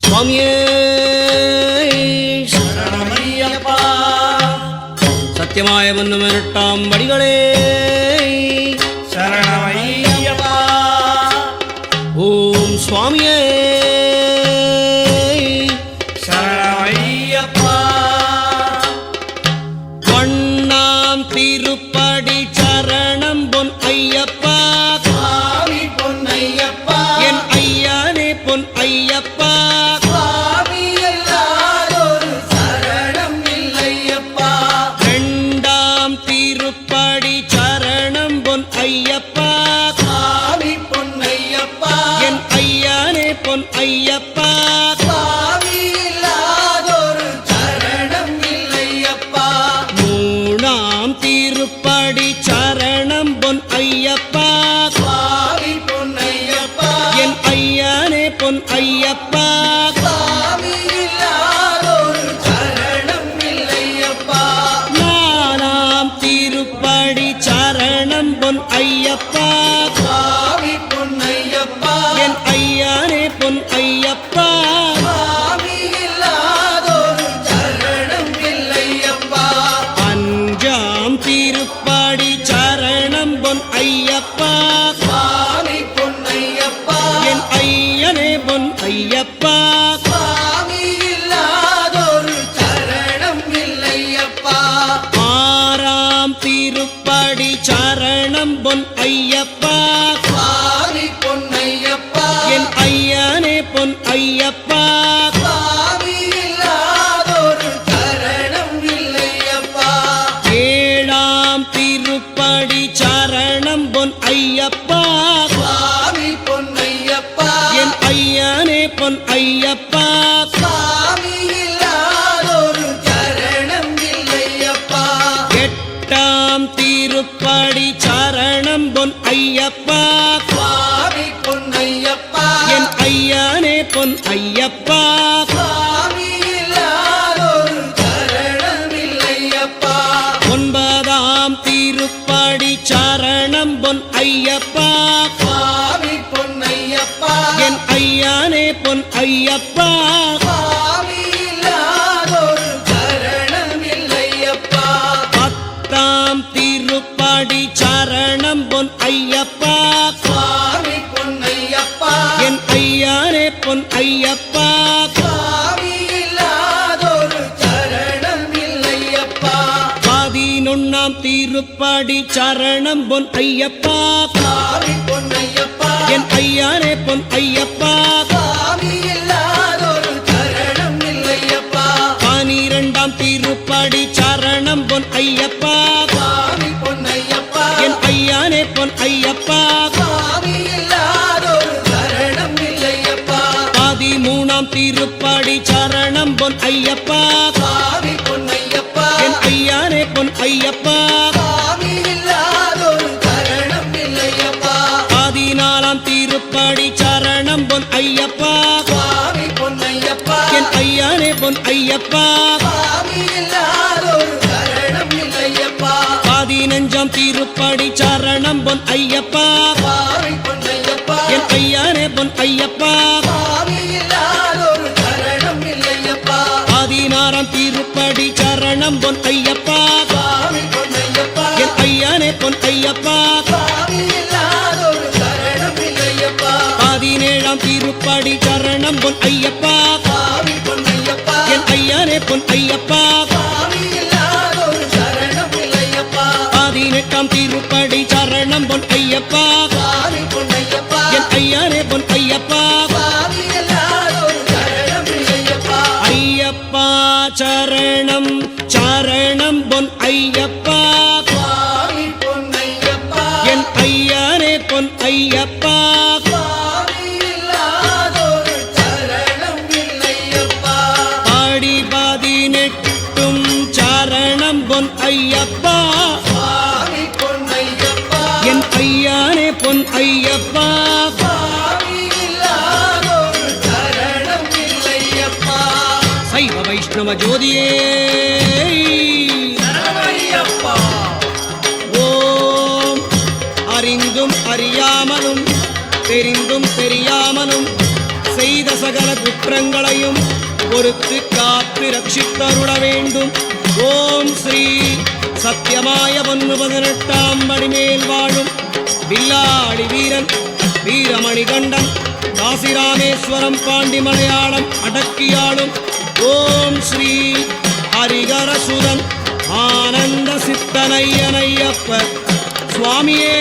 சுவாமியே சரணமையப்பா சத்தியமாய வந்து மிரட்டாம் வடிகளே சரணமையப்பா ஓம் சுவாமியே. ஐயப்பா. நானாம் திருப்படி சரணம் பொன் ஐயப்பா. ஐயப்பா. சுவாமி இல்லாதொரு சரணம் இல்லையப்பா. ஆறாம் திருப்படி சரணம் பொன் ஐயப்பா. சுவாமி பொன்னையப்பா என் ஐயனே பொன் ஐயப்பா. சுவாமி இல்லாதொரு சரணம் இல்லையப்பா. ஏழாம் திருப்படி சரணம் பொன் ஐயப்பா. பொன் ஐயப்பா. ஒன்பதாம் திருப்படி சரணம் பொன் ஐயப்பா. சுவாமி பொன்னையப்பா என் ஐயானே பொன் ஐயப்பா. பதினொன்னாம் திருப்படி சரணம் பொன் ஐயப்பா. பொன் ஐயப்பா என் ஐயாரே பொன் ஐயா. திருப்படி சரணம் பொன் ஐயப்பா. சுவாமி பொன்னையப்பா என் ஐயானே பொன் ஐயப்பா. சுவாமி இல்லாதொரு சரணம் இல்லையப்பா. பதினாலாம் திருப்படி சரணம் பொன் ஐயப்பா. சுவாமி பொன்னையப்பா என் ஐயானே பொன் ஐயப்பா. இல்லாதொரு சரணம் இல்லையப்பா. பதினஞ்சாம் திருப்படி சரணம் பொன் ஐயப்பா. பொன் ஐயப்பா. என் ஐயானே பொன் ஐயப்பா. பதினேழாம் திருப்படி சரணம் பொன் ஐயப்பா. என் ஐயானே பொன் ஐயப்பா. பதினெட்டும் சாரணம் பொன் ஐயப்பா. சுவாமி பொன்னையப்பா என் ஐயானே பொன் ஐயப்பா. சைவ வைஷ்ணவ ஜோதியே. ஓம். அறிந்தும் அறியாமலும் தெரிந்தும் தெரியாமலும் செய்த சகல குற்றங்களையும் பொறுத்து காத்து ரட்சித்தருள வேண்டும். ஓம் ஸ்ரீ சத்தியமாய பொன்னு பதினெட்டாம் படிமேல் வாழும் வில்லாடி வீரன் வீரமணி கண்டன் காசிராமேஸ்வரம் பாண்டி மலையாளம் அடக்கியாளும். ஓம் ஸ்ரீ ஹரிகரசுதன் ஆனந்த சித்தனையனையப்ப சுவாமியே.